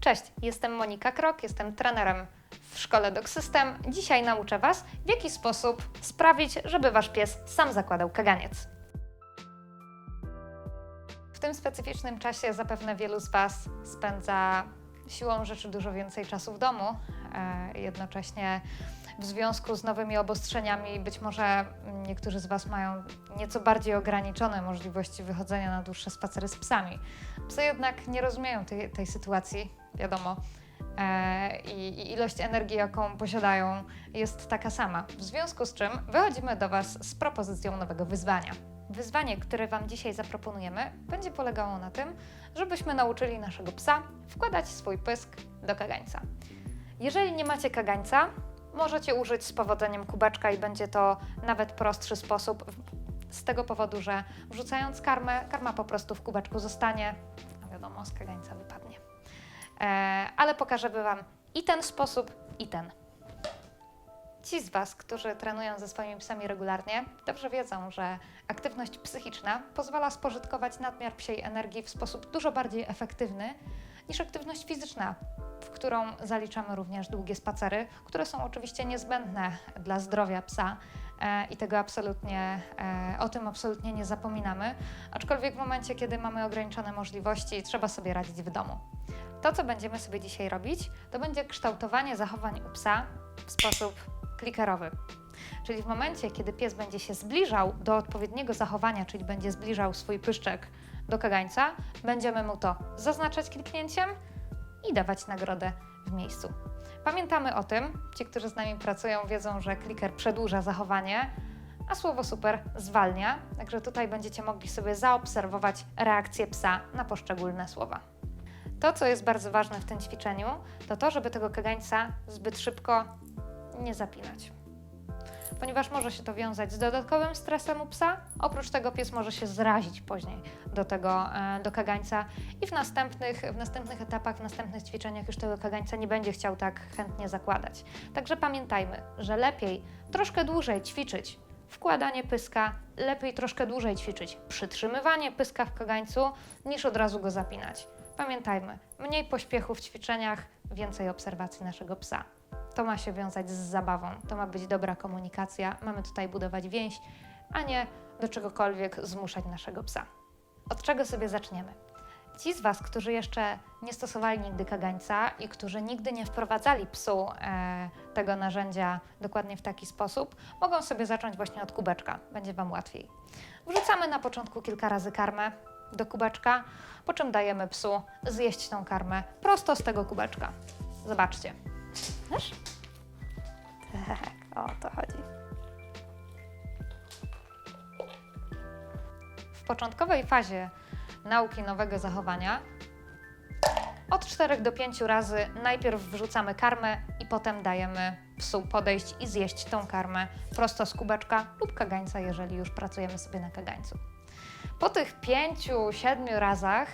Cześć, jestem Monika Krok, jestem trenerem w szkole Dog System. Dzisiaj nauczę Was, w jaki sposób sprawić, żeby Wasz pies sam zakładał kaganiec. W tym specyficznym czasie zapewne wielu z Was spędza siłą rzeczy dużo więcej czasu w domu. E, jednocześnie w związku z nowymi obostrzeniami być może niektórzy z Was mają nieco bardziej ograniczone możliwości wychodzenia na dłuższe spacery z psami. Psy jednak nie rozumieją tej, tej sytuacji, wiadomo. E, I, I ilość energii, jaką posiadają, jest taka sama. W związku z czym wychodzimy do Was z propozycją nowego wyzwania. Wyzwanie, które Wam dzisiaj zaproponujemy, będzie polegało na tym, żebyśmy nauczyli naszego psa wkładać swój pysk do kagańca. Jeżeli nie macie kagańca, możecie użyć z powodzeniem kubeczka i będzie to nawet prostszy sposób, z tego powodu, że wrzucając karmę, karma po prostu w kubeczku zostanie, no wiadomo, z kagańca wypadnie. E, ale pokażemy Wam i ten sposób, i ten. Ci z Was, którzy trenują ze swoimi psami regularnie, dobrze wiedzą, że aktywność psychiczna pozwala spożytkować nadmiar psiej energii w sposób dużo bardziej efektywny niż aktywność fizyczna, którą zaliczamy również długie spacery, które są oczywiście niezbędne dla zdrowia psa. e, I tego absolutnie, e, o tym absolutnie nie zapominamy, aczkolwiek w momencie, kiedy mamy ograniczone możliwości, trzeba sobie radzić w domu. To, co będziemy sobie dzisiaj robić, to będzie kształtowanie zachowań u psa w sposób klikerowy. Czyli w momencie, kiedy pies będzie się zbliżał do odpowiedniego zachowania, czyli będzie zbliżał swój pyszczek do kagańca, będziemy mu to zaznaczać kliknięciem i dawać nagrodę w miejscu. Pamiętamy o tym, ci, którzy z nami pracują, wiedzą, że kliker przedłuża zachowanie, a słowo super zwalnia, także tutaj będziecie mogli sobie zaobserwować reakcję psa na poszczególne słowa. To, co jest bardzo ważne w tym ćwiczeniu, to to, żeby tego kagańca zbyt szybko nie zapinać. Ponieważ może się to wiązać z dodatkowym stresem u psa, oprócz tego pies może się zrazić później do tego, e, do kagańca i w następnych, w następnych etapach, w następnych ćwiczeniach już tego kagańca nie będzie chciał tak chętnie zakładać. Także pamiętajmy, że lepiej troszkę dłużej ćwiczyć wkładanie pyska, lepiej troszkę dłużej ćwiczyć przytrzymywanie pyska w kagańcu, niż od razu go zapinać. Pamiętajmy, mniej pośpiechu w ćwiczeniach, więcej obserwacji naszego psa. To ma się wiązać z zabawą, to ma być dobra komunikacja, mamy tutaj budować więź, a nie do czegokolwiek zmuszać naszego psa. Od czego sobie zaczniemy? Ci z Was, którzy jeszcze nie stosowali nigdy kagańca i którzy nigdy nie wprowadzali psu e, tego narzędzia dokładnie w taki sposób, mogą sobie zacząć właśnie od kubeczka. Będzie Wam łatwiej. Wrzucamy na początku kilka razy karmę do kubeczka, po czym dajemy psu zjeść tą karmę prosto z tego kubeczka. Zobaczcie. Wiesz? Tak, o to chodzi. W początkowej fazie nauki nowego zachowania od 4 do 5 razy najpierw wrzucamy karmę i potem dajemy psu podejść i zjeść tą karmę prosto z kubeczka lub kagańca, jeżeli już pracujemy sobie na kagańcu. Po tych 5-7 razach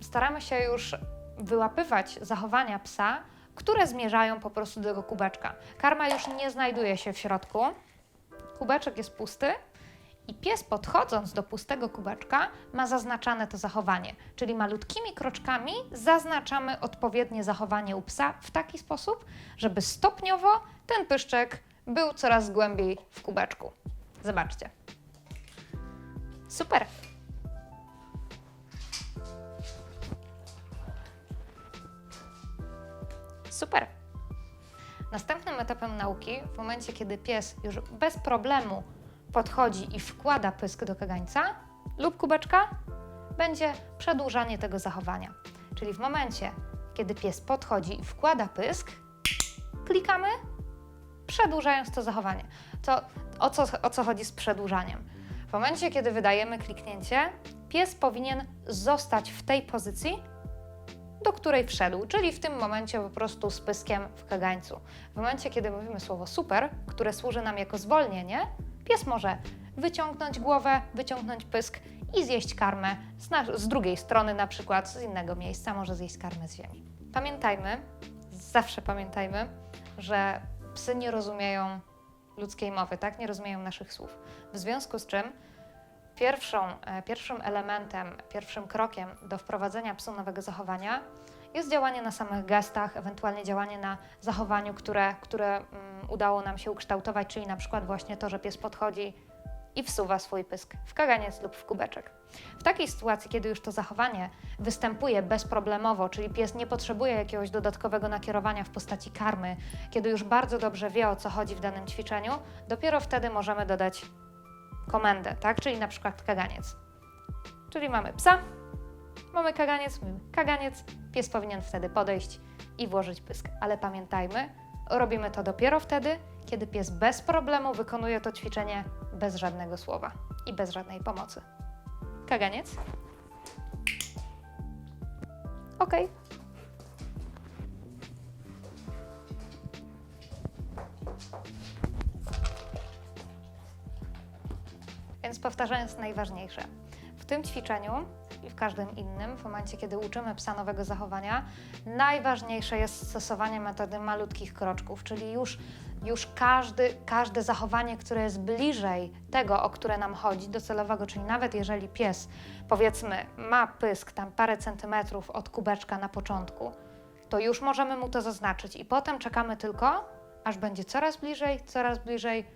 staramy się już wyłapywać zachowania psa, które zmierzają po prostu do tego kubeczka. Karma już nie znajduje się w środku, kubeczek jest pusty i pies podchodząc do pustego kubeczka ma zaznaczane to zachowanie, czyli malutkimi kroczkami zaznaczamy odpowiednie zachowanie u psa w taki sposób, żeby stopniowo ten pyszczek był coraz głębiej w kubeczku. Zobaczcie. Super. Super. Następnym etapem nauki, w momencie kiedy pies już bez problemu podchodzi i wkłada pysk do kagańca lub kubeczka, będzie przedłużanie tego zachowania. Czyli w momencie, kiedy pies podchodzi i wkłada pysk, klikamy, przedłużając to zachowanie. To o co, o co chodzi z przedłużaniem? W momencie, kiedy wydajemy kliknięcie, pies powinien zostać w tej pozycji, do której wszedł, czyli w tym momencie po prostu z pyskiem w kagańcu. W momencie, kiedy mówimy słowo super, które służy nam jako zwolnienie, pies może wyciągnąć głowę, wyciągnąć pysk i zjeść karmę z, z drugiej strony, na przykład z innego miejsca, może zjeść karmę z ziemi. Pamiętajmy, zawsze pamiętajmy, że psy nie rozumieją ludzkiej mowy, tak? Nie rozumieją naszych słów. W związku z czym pierwszą, e, pierwszym elementem, pierwszym krokiem do wprowadzenia psu nowego zachowania jest działanie na samych gestach, ewentualnie działanie na zachowaniu, które, które mm, udało nam się ukształtować, czyli na przykład właśnie to, że pies podchodzi i wsuwa swój pysk w kaganiec lub w kubeczek. W takiej sytuacji, kiedy już to zachowanie występuje bezproblemowo, czyli pies nie potrzebuje jakiegoś dodatkowego nakierowania w postaci karmy, kiedy już bardzo dobrze wie o co chodzi w danym ćwiczeniu, dopiero wtedy możemy dodać komendę, tak? Czyli na przykład kaganiec. Czyli mamy psa, mamy kaganiec, mówimy kaganiec, pies powinien wtedy podejść i włożyć pysk. Ale pamiętajmy, robimy to dopiero wtedy, kiedy pies bez problemu wykonuje to ćwiczenie bez żadnego słowa i bez żadnej pomocy. Kaganiec. Ok. Więc powtarzanie jest najważniejsze. W tym ćwiczeniu i w każdym innym, w momencie, kiedy uczymy psa nowego zachowania, najważniejsze jest stosowanie metody malutkich kroczków, czyli już, już każdy, każde zachowanie, które jest bliżej tego, o które nam chodzi, docelowego, czyli nawet jeżeli pies, powiedzmy, ma pysk tam parę centymetrów od kubeczka na początku, to już możemy mu to zaznaczyć i potem czekamy tylko, aż będzie coraz bliżej, coraz bliżej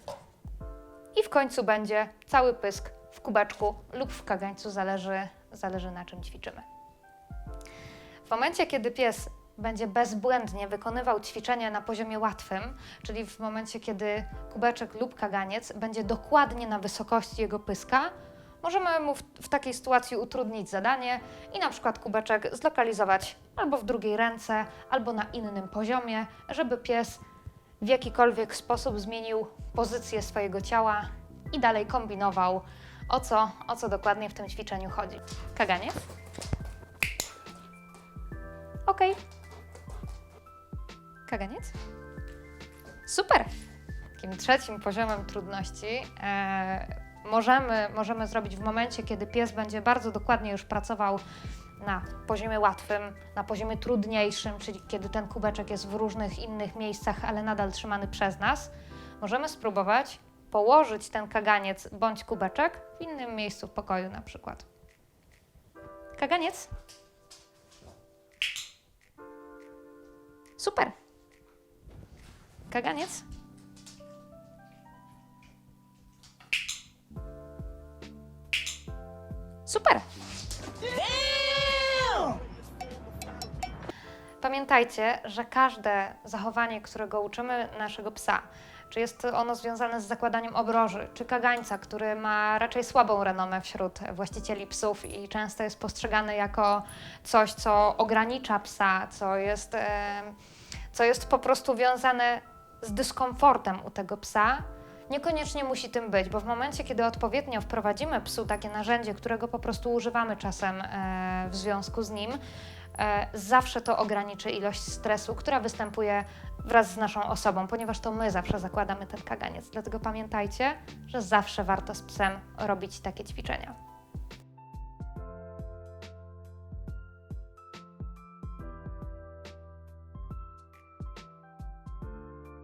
i w końcu będzie cały pysk w kubeczku lub w kagańcu, zależy, zależy na czym ćwiczymy. W momencie, kiedy pies będzie bezbłędnie wykonywał ćwiczenie na poziomie łatwym, czyli w momencie, kiedy kubeczek lub kaganiec będzie dokładnie na wysokości jego pyska, możemy mu w, w takiej sytuacji utrudnić zadanie i na przykład kubeczek zlokalizować albo w drugiej ręce, albo na innym poziomie, żeby pies w jakikolwiek sposób zmienił pozycję swojego ciała i dalej kombinował, o co, o co dokładnie w tym ćwiczeniu chodzi. Kaganiec. Ok. Kaganiec. Super. Takim trzecim poziomem trudności e, możemy, możemy zrobić w momencie, kiedy pies będzie bardzo dokładnie już pracował na poziomie łatwym, na poziomie trudniejszym, czyli kiedy ten kubeczek jest w różnych innych miejscach, ale nadal trzymany przez nas, możemy spróbować położyć ten kaganiec bądź kubeczek w innym miejscu w pokoju na przykład. Kaganiec. Super. Kaganiec. Super. Pamiętajcie, że każde zachowanie, którego uczymy naszego psa, czy jest ono związane z zakładaniem obroży, czy kagańca, który ma raczej słabą renomę wśród właścicieli psów i często jest postrzegany jako coś, co ogranicza psa, co jest, e, co jest po prostu wiązane z dyskomfortem u tego psa, niekoniecznie musi tym być, bo w momencie, kiedy odpowiednio wprowadzimy psu takie narzędzie, którego po prostu używamy czasem e, w związku z nim, zawsze to ograniczy ilość stresu, która występuje wraz z naszą osobą, ponieważ to my zawsze zakładamy ten kaganiec. Dlatego pamiętajcie, że zawsze warto z psem robić takie ćwiczenia.